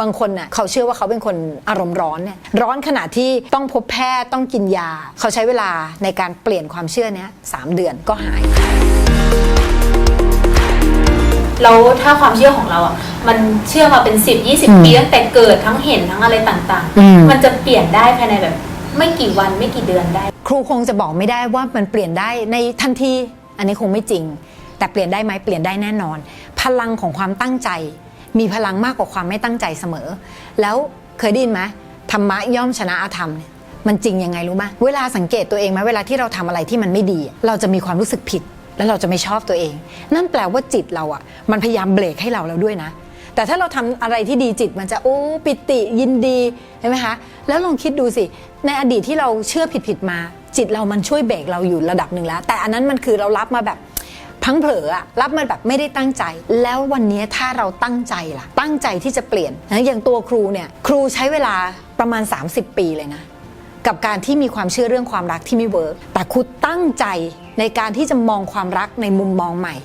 บางคนน่ะเขาเชื่อว่าเขาเป็นคนอารมณ์ร้อนเนี่ยร้อนขนาดที่ต้องพบแพทย์ต้องกินยา เขาใช้เวลาในการเปลี่ยนความเชื่อเนี้ยสามเดือนก็หายแล้วถ้าความเชื่อของเราอะมันเชื่อมาเป็นสิบยี่สิบอืมปีตั้งแต่เกิดทั้งเห็นทั้งอะไรต่างอืมมันจะเปลี่ยนได้ภายในแบบ ไม่กี่วันไม่กี่เดือนได้ ครูคงจะบอกไม่ได้ว่ามันเปลี่ยนได้ในทันที อันนี้คงไม่จริง แต่เปลี่ยนได้ไหมเปลี่ยนได้แน่นอน พลังของความตั้งใจ มีพลังมากกว่าความไม่ตั้งใจเสมอ แล้วเคยได้ยินไหมธรรมะย่อมชนะอาธรรมเนี่ยมันจริงยังไงรู้ไหมเวลาสังเกตตัวเองไหมเวลาที่เราทำอะไรที่มันไม่ดี เราจะมีความรู้สึกผิด แล้วเราจะไม่ชอบตัวเอง นั่นแปลว่าจิตเราอะ มันพยายามเบรกให้เราแล้วด้วยนะ แต่ถ้าเราทำอะไรที่ดีจิตมันจะโอ้ปิติยินดีใช่ไหมคะแล้วลองคิดดูสิในอดีตที่เราเชื่อผิดผิดๆมา จิตเรามันช่วยเบรกเราอยู่ระดับหนึ่งแล้ว แต่อันนั้นมันคือเรารับมาแบบ พลังเผลออะรับมาแบบไม่ได้ตั้งใจ แล้ววันนี้ถ้าเราตั้งใจล่ะ ตั้งใจที่จะเปลี่ยนนะอย่างตัวครูเนี่ยครูใช้เวลาประมาณ 30 ปีเลยนะกับการที่มีความเชื่อเรื่องความรักที่ไม่เวิร์กแต่คุณตั้งใจในการที่จะมองความรักในมุมมองใหม่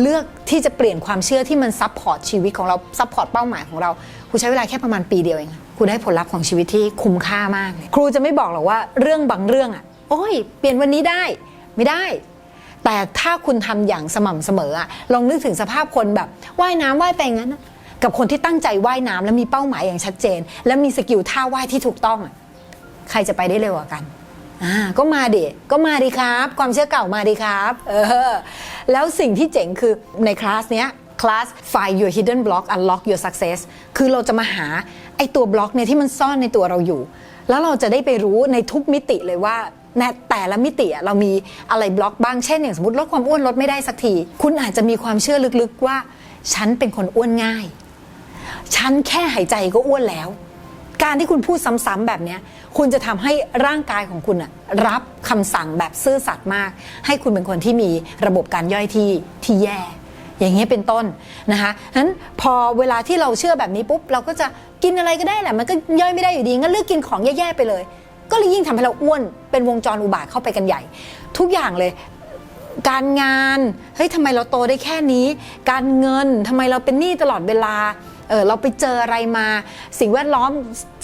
เลือกที่จะเปลี่ยนความเชื่อที่มันซับพอร์ตชีวิตของเราซับพอร์ตเป้าหมายของเราคุณใช้เวลาแค่ประมาณปีเดียวเองคุณได้ผลลัพธ์ของชีวิตที่คุ้มค่ามากเลยครูจะไม่บอกหรอกว่าเรื่องบางเรื่องอะโอ้ย เปลี่ยนวันนี้ได้ ไม่ได้ แต่ถ้าคุณทำอย่างสม่ำเสมออะลองนึกถึงสภาพคนแบบว่ายน้ำว่ายไปงั้นกับคนที่ตั้งใจว่ายน้ำและมีเป้าหมายอย่างชัดเจน และมีสกิลท่าว่ายที่ถูกต้องอะใครจะไปได้เร็วกว่ากันอ่าก็มาดิก็มาดิครับ ความเชื่อเก่ามาดิครับเออแล้วสิ่งที่เจ๋งคือในคลาสเนี้ยคลาส find your hidden block unlock your success คือเราจะมาหาไอตัวบล็อกเนี่ยที่มันซ่อนในตัวเราอยู่ แล้วเราจะได้ไปรู้ในทุกมิติเลยว่า ในแต่ละมิติเรามีอะไรบล็อกบ้างเช่นอย่างสมมติลดความอ้วนลดไม่ได้สักที คุณอาจจะมีความเชื่อลึกๆว่า ฉันเป็นคนอ้วนง่าย ฉันแค่หายใจก็อ้วนแล้ว การที่คุณพูดซ้ำๆแบบนี้คุณจะทำให้ร่างกายของคุณรับคำสั่งแบบซื่อสัตย์มาก ให้คุณเป็นคนที่มีระบบการย่อยที่ที่แย่ อย่างเงี้ยเป็นต้นนะคะนั้นพอเวลาที่เราเชื่อแบบนี้ปุ๊บเราก็จะกินอะไรก็ได้แหละมันก็ย่อยไม่ได้อยู่ดีงั้นเลือกกินของแย่ๆไปเลย ก็เลยยิ่งทำให้เราอ้วนเป็นวงจรอุบาทเข้าไปกันใหญ่ ทุกอย่างเลยการงานเฮ้ยทำไมเราโตได้แค่นี้ การเงินทำไมเราเป็นหนี้ตลอดเวลาเออเราไปเจออะไรมา สิ่งแวดล้อม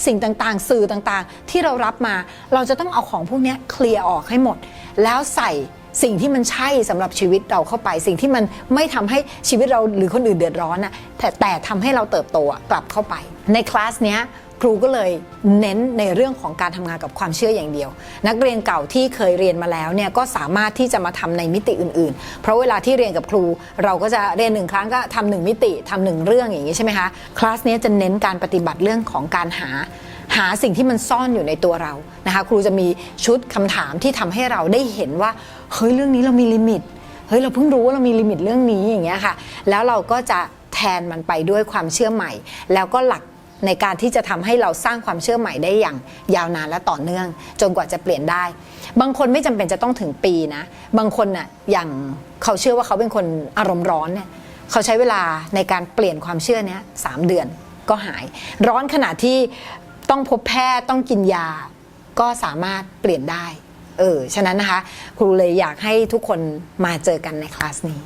สิ่งต่างๆ สื่อต่างๆ ที่เรารับมา เราจะต้องเอาของพวกนี้เคลียร์ออกให้หมด แล้วใส่สิ่งที่มันใช่สำหรับชีวิตเราเข้าไป สิ่งที่มันไม่ทำให้ชีวิตเราหรือคนอื่นเดือดร้อนนะแต่แต่ทำให้เราเติบโตกลับเข้าไป ในคลาสเนี้ย ครูก็เลยเน้นในเรื่องของการทำงานกับความเชื่ออย่างเดียว นักเรียนเก่าที่เคยเรียนมาแล้วเนี่ยก็สามารถที่จะมาทำในมิติอื่น ๆ เพราะเวลาที่เรียนกับครู เราก็จะเรียนหนึ่งครั้งก็ทำหนึ่งมิติทำหนึ่งเรื่องอย่างนี้ใช่ไหมคะคลาสนี้จะเน้นการปฏิบัติเรื่องของการหาหาสิ่งที่มันซ่อนอยู่ในตัวเรานะคะครูจะมีชุดคำถามที่ทำให้เราได้เห็นว่าเฮ้ยเรื่องนี้เรามีลิมิตเฮ้ยเราเพิ่งรู้ว่าเรามีลิมิตเรื่องนี้อย่างเงี้ยค่ะ แล้วเราก็จะแทนมันไปด้วยความเชื่อใหม่ แล้วก็หลัก ในการที่จะทำให้เราสร้างความเชื่อใหม่ได้อย่างยาวนานและต่อเนื่อง จนกว่าจะเปลี่ยนได้ บางคนไม่จำเป็นจะต้องถึงปีนะ บางคนน่ะอย่างเขาเชื่อว่าเขาเป็นคนอารมณ์ร้อนเนี่ยเขาใช้เวลาในการเปลี่ยนความเชื่อเนี้ยสามเดือนก็หาย ร้อนขนาดที่ต้องพบแพทย์ต้องกินยา ก็สามารถเปลี่ยนได้ เออ ฉะนั้นนะคะ ครูเลยอยากให้ทุกคนมาเจอกันในคลาสนี้